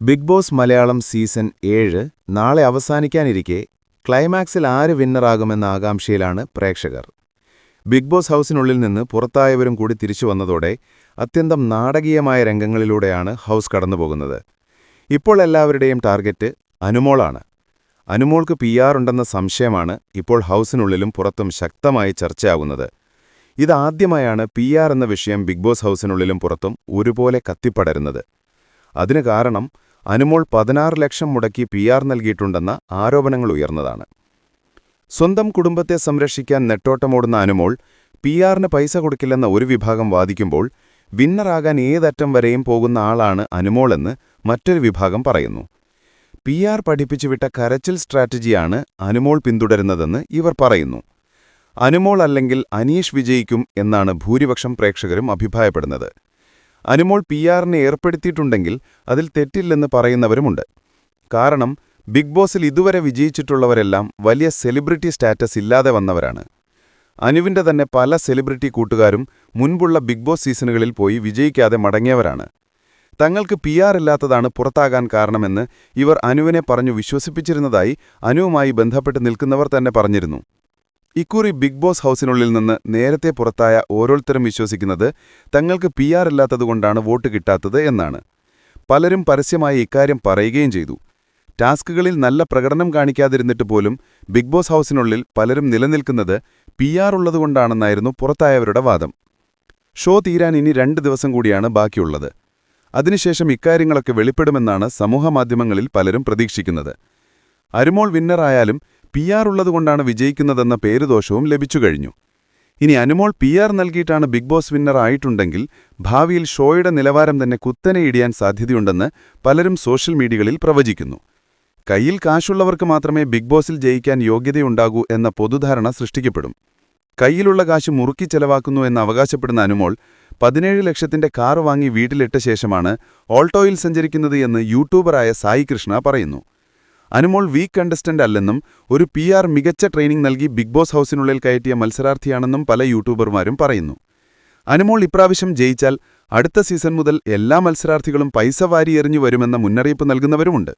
Big boss Malayalam season ഏഴ് നാളെ അവസാനിക്കാനിരിക്കെ ക്ലൈമാക്സിൽ ആര് വിന്നറാകുമെന്ന ആകാംക്ഷയിലാണ് പ്രേക്ഷകർ. ബിഗ് ബോസ് ഹൗസിനുള്ളിൽ നിന്ന് പുറത്തായവരും കൂടി തിരിച്ചു വന്നതോടെ അത്യന്തം നാടകീയമായ രംഗങ്ങളിലൂടെയാണ് ഹൗസ് കടന്നുപോകുന്നത്. ഇപ്പോൾ എല്ലാവരുടെയും ടാർഗറ്റ് അനുമോളാണ്. അനുമോൾക്ക് പി ഉണ്ടെന്ന സംശയമാണ് ഇപ്പോൾ ഹൗസിനുള്ളിലും പുറത്തും ശക്തമായി ചർച്ചയാകുന്നത് ഇതാദ്യമായാണ് പി ആർ എന്ന വിഷയം ബിഗ് ബോസ് ഹൗസിനുള്ളിലും പുറത്തും ഒരുപോലെ കത്തിപ്പടരുന്നത്. അതിന് കാരണം അനുമോൾ പതിനാറ് ലക്ഷം മുടക്കി പി ആർ നൽകിയിട്ടുണ്ടെന്ന ആരോപണങ്ങൾ ഉയർന്നതാണ്. സ്വന്തം കുടുംബത്തെ സംരക്ഷിക്കാൻ നെട്ടോട്ടമോടുന്ന അനുമോൾ പി ആറിന് പൈസ കൊടുക്കില്ലെന്ന ഒരു വിഭാഗം വാദിക്കുമ്പോൾ വിന്നറാകാൻ ഏതറ്റം വരെയും പോകുന്ന ആളാണ് അനുമോളെന്ന് മറ്റൊരു വിഭാഗം പറയുന്നു. പി ആർ പഠിപ്പിച്ചുവിട്ട കരച്ചിൽ സ്ട്രാറ്റജിയാണ് അനുമോൾ പിന്തുടരുന്നതെന്ന് ഇവർ പറയുന്നു. അനുമോൾ അല്ലെങ്കിൽ അനീഷ് വിജയിക്കും എന്നാണ് ഭൂരിപക്ഷം പ്രേക്ഷകരും അഭിപ്രായപ്പെടുന്നത്. അനുമോൾ പി ആറിനെ ഏർപ്പെടുത്തിയിട്ടുണ്ടെങ്കിൽ അതിൽ തെറ്റില്ലെന്ന് പറയുന്നവരുമുണ്ട്. കാരണം ബിഗ് ബോസിൽ ഇതുവരെ വിജയിച്ചിട്ടുള്ളവരെല്ലാം വലിയ സെലിബ്രിറ്റി സ്റ്റാറ്റസ് ഇല്ലാതെ വന്നവരാണ്. അനുവിന്റെ തന്നെ പല സെലിബ്രിറ്റി കൂട്ടുകാരും മുൻപുള്ള ബിഗ് ബോസ് സീസണുകളിൽ പോയി വിജയിക്കാതെ മടങ്ങിയവരാണ്. തങ്ങൾക്ക് പി ആർ ഇല്ലാത്തതാണ് പുറത്താകാൻ കാരണമെന്ന് ഇവർ അനുവിനെ പറഞ്ഞു വിശ്വസിപ്പിച്ചിരുന്നതായി അനുവുമായി ബന്ധപ്പെട്ട് നിൽക്കുന്നവർ തന്നെ പറഞ്ഞിരുന്നു. ഇക്കുറി ബിഗ് ബോസ് ഹൗസിനുള്ളിൽ നിന്ന് നേരത്തെ പുറത്തായ ഓരോരുത്തരും വിശ്വസിക്കുന്നത് തങ്ങൾക്ക് പി ആർ ഇല്ലാത്തതുകൊണ്ടാണ് വോട്ട് കിട്ടാത്തത് എന്നാണ്. പലരും പരസ്യമായി ഇക്കാര്യം പറയുകയും ചെയ്തു. ടാസ്കുകളിൽ നല്ല പ്രകടനം കാണിക്കാതിരുന്നിട്ട് പോലും ബിഗ് ബോസ് ഹൗസിനുള്ളിൽ പലരും നിലനിൽക്കുന്നത് പി ആർ ഉള്ളതുകൊണ്ടാണെന്നായിരുന്നു പുറത്തായവരുടെ വാദം. ഷോ തീരാൻ ഇനി രണ്ട് ദിവസം കൂടിയാണ് ബാക്കിയുള്ളത്. അതിനുശേഷം ഇക്കാര്യങ്ങളൊക്കെ വെളിപ്പെടുമെന്നാണ് സമൂഹമാധ്യമങ്ങളിൽ പലരും പ്രതീക്ഷിക്കുന്നത്. അരുമോൾ വിന്നറായാലും പി ആർ ഉള്ളതുകൊണ്ടാണ് വിജയിക്കുന്നതെന്ന പേരുദോഷവും ലഭിച്ചു കഴിഞ്ഞു. ഇനി അനുമോൾ പി ആർ നൽകിയിട്ടാണ് ബിഗ് ബോസ് വിന്നർ ആയിട്ടുണ്ടെങ്കിൽ ഭാവിയിൽ ഷോയുടെ നിലവാരം തന്നെ കുത്തനെ ഇടിയാൻ സാധ്യതയുണ്ടെന്ന് പലരും സോഷ്യൽ മീഡിയകളിൽ പ്രവചിക്കുന്നു. കയ്യിൽ കാശുള്ളവർക്ക് മാത്രമേ ബിഗ് ബോസിൽ ജയിക്കാൻ യോഗ്യതയുണ്ടാകൂ എന്ന പൊതുധാരണ സൃഷ്ടിക്കപ്പെടും. കയ്യിലുള്ള കാശ് മുറുക്കി ചെലവാക്കുന്നു എന്ന് അവകാശപ്പെടുന്ന അനുമോൾ പതിനേഴ് ലക്ഷത്തിന്റെ കാർ വാങ്ങി വീട്ടിലിട്ട ശേഷമാണ് ഓൾട്ടോയിൽ സഞ്ചരിക്കുന്നത് എന്ന് യൂട്യൂബറായ സായി കൃഷ്ണ പറയുന്നു. അനുമോൾ വീക്ക് കണ്ടസ്റ്റന്റ് അല്ലെന്നും ഒരു പി മികച്ച ട്രെയിനിംഗ് നൽകി ബിഗ് ബോസ് ഹൗസിനുള്ളിൽ കയറ്റിയ മത്സരാർത്ഥിയാണെന്നും പല യൂട്യൂബർമാരും പറയുന്നു. അനുമോൾ ഇപ്രാവശ്യം ജയിച്ചാൽ അടുത്ത സീസൺ മുതൽ എല്ലാ മത്സരാർത്ഥികളും പൈസ വാരിയെറിഞ്ഞു വരുമെന്ന മുന്നറിയിപ്പ് നൽകുന്നവരുമുണ്ട്.